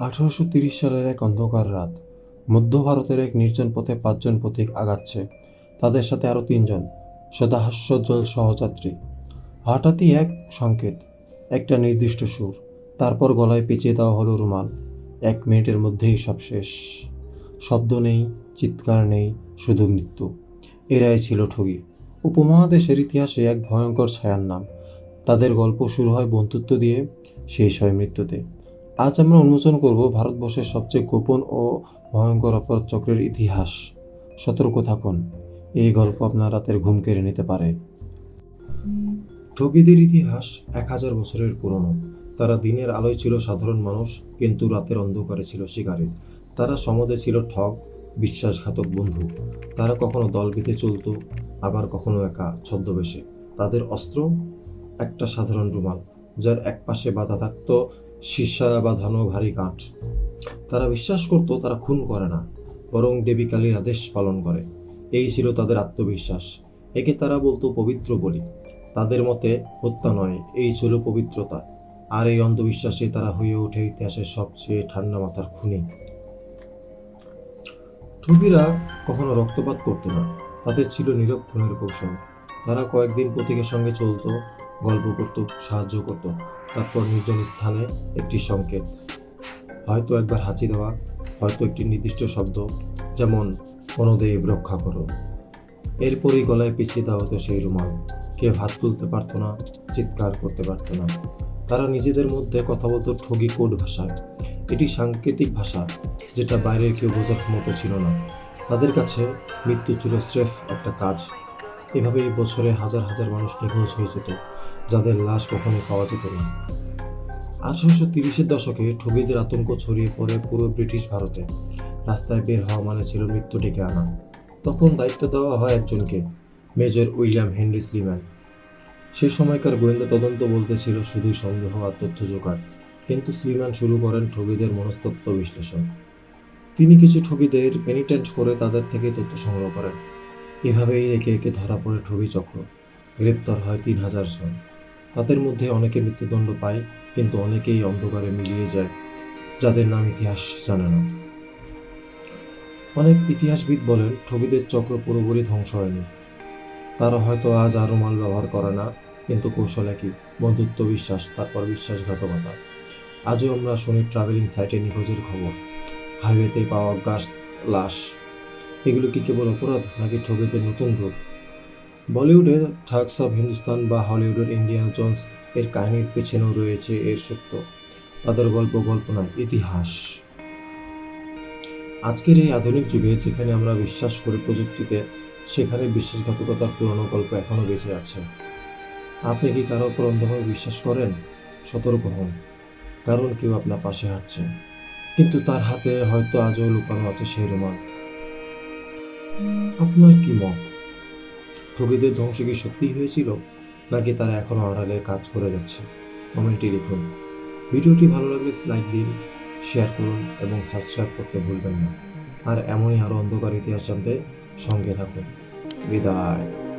আঠারোশো তিরিশ সালের এক অন্ধকার রাত। মধ্য ভারতের এক নির্জন পথে পাঁচজন পথিক আগাচ্ছে। তাদের সাথে আরও তিনজন সদাহাস্যজ্জ্বল সহযাত্রী। হঠাৎই এক সংকেত, একটা নির্দিষ্ট সুর, তারপর গলায় পেঁচিয়ে দেওয়া হলো রুমাল। এক মিনিটের মধ্যেই সব শেষ। শব্দ নেই, চিৎকার নেই, শুধু মৃত্যু। এরাই ছিল ঠগি। উপমহাদেশের ইতিহাসে এক ভয়ঙ্কর ছায়ার নাম। তাদের গল্প শুরু হয় বন্ধুত্ব দিয়ে, শেষ হয় মৃত্যুতে। আজ আমরা উন্মোচন করব ভারতবর্ষের সবচেয়ে গোপন ও ভয়ঙ্কর অপরাধ চক্রের ইতিহাস। সতর্ক থাকুন, এই গল্প আপনার রাতের ঘুম কেড়ে নিতে পারে। ঠগিদের ইতিহাস এক হাজার বছরের পুরনো। তারা দিনের আলোয় ছিল সাধারণ মানুষ, কিন্তু রাতের অন্ধকারে ছিল শিকারী। তারা সমাজে ছিল ঠগ, বিশ্বাসঘাতক বন্ধু। তারা কখনো দল বেঁধে চলত, আবার কখনো একা ছদ্মবেশে। তাদের অস্ত্র, একটা সাধারণ রুমাল, যার এক পাশে বাঁধা থাকতো শীর্ষা বাঁধানো ভারী কাঠ। তারা বিশ্বাস করত তারা খুন করে না, বরং দেবী কালীর আদেশ পালন করে। এই ছিল তাদের আত্মবিশ্বাস। একে তারা বলতো পবিত্র বলি। তাদের মতে হত্যা নয়, এই ছিল পবিত্রতা। আর এই অন্ধবিশ্বাসে তারা হয়ে ওঠে ইতিহাসের সবচেয়ে ঠান্ডা মাথার খুনি। ঠগিরা কখনো রক্তপাত করতো না, তাদের ছিল নীরব খুনের কৌশল। তারা কয়েকদিন প্রতীকের সঙ্গে চলতো গল্প করত, সাহায্য করত। তারপর নির্জন স্থানে একটি সংকেত। হয়তো একবার হাঁচি দেওয়া, হয়তো একটি নির্দিষ্ট শব্দ, যেমন, অনুদেব রক্ষা করো। এরপরই গলায় পিছিয়ে দেওয়া হতো সেই রুমাল। কেউ হাত তুলতে পারতো না, চিৎকার করতে পারতো না। তারা নিজেদের মধ্যে কথা বলতো ঠগি কোড ভাষায়। এটি সাংকেতিক ভাষা, যেটা বাইরের কেউ বোঝার মতো ছিল না। তাদের কাছে মৃত্যু ছিল স্রেফ একটা কাজ। এভাবে বছরে হাজার হাজার মানুষ নিখোঁজ হয়ে যেত। যাদের লাশ কখনো পাওয়া যেত না। আঠারোশো তিরিশের দশকে ঠগিদের আতঙ্ক ছড়িয়ে পড়ে পুরো ব্রিটিশ ভারতে। রাস্তায় বের হওয়া মানে ছিল মৃত্যু ডেকে আনা। তখন দায়িত্ব দেওয়া হয় একজনকে, মেজর উইলিয়াম হেনরি স্লিম্যান। সে সময়কার গোয়েন্দা তদন্ত বলতে ছিল শুধুই সন্দেহ আর তথ্য জোগাড়। কিন্তু স্লিম্যান শুরু করেন ঠগিদের মনস্তত্ত্ব বিশ্লেষণ। তিনি কিছু ঠগিদের পেনিটেন্ট করে তাদের থেকে তথ্য সংগ্রহ করেন। এভাবেই একে একে ধরা পড়ে ঠগি চক্র। গ্রেপ্তার হয় তিন হাজার জন। তাদের মধ্যে অনেকে মৃত্যুদণ্ড পায়, কিন্তু অনেকেই অন্ধকারে মিলিয়ে যায়, যাদের নাম ইতিহাস জানে না। অনেক ইতিহাসবিদ বলেন, ঠগিদের চক্র পুরোপুরি ধ্বংস হয়নি। তারা হয়তো আজ আরও মাল ব্যবহার করে না, কিন্তু কৌশল একই, বন্ধুত্ব, বিশ্বাস, তারপর বিশ্বাসঘাতকতা। আজও আমরা শুনি ট্রাভেলিং সাইটে নিখোঁজের খবর হাইওয়েতে পাওয়া গাছ, লাশ। এগুলো কি কেবল অপরাধ, নাকি ঠগিদের নতুন রূপ? বলিউডে ঠাগস অফ হিন্দুস্তান বা হলিউডের ইন্ডিয়ান জোন্স এর কাহিনীর পেছনেও রয়েছে এর সত্য। তাদের গল্প নয়, ইতিহাস। আজকের এই আধুনিক যুগে যেখানে আমরা বিশ্বাস করি প্রযুক্তিতে, সেখানে বিশ্বাসঘাতকতার পুরনো গল্প এখনও বেঁচে আছে। আপনি কি কারও উপর অন্ধভাবে বিশ্বাস করেন? সতর্ক হন, কারণ কেউ আপনার পাশে হাঁটছে। কিন্তু তার হাতে হয়তো আজও লুকানো আছে সেই রুমাল। আপনার কি মত? ঠগিদের ধ্বংস কি সত্যিই হয়েছিল, নাকি তারা এখনও আড়ালে কাজ করে যাচ্ছে? কমেন্টে লিখুন। ভিডিওটি ভালো লাগলে লাইক দিন, শেয়ার করুন এবং সাবস্ক্রাইব করতে ভুলবেন না। আর এমনই আরও অন্ধকার ইতিহাস জানতে সঙ্গে থাকুন। বিদায়।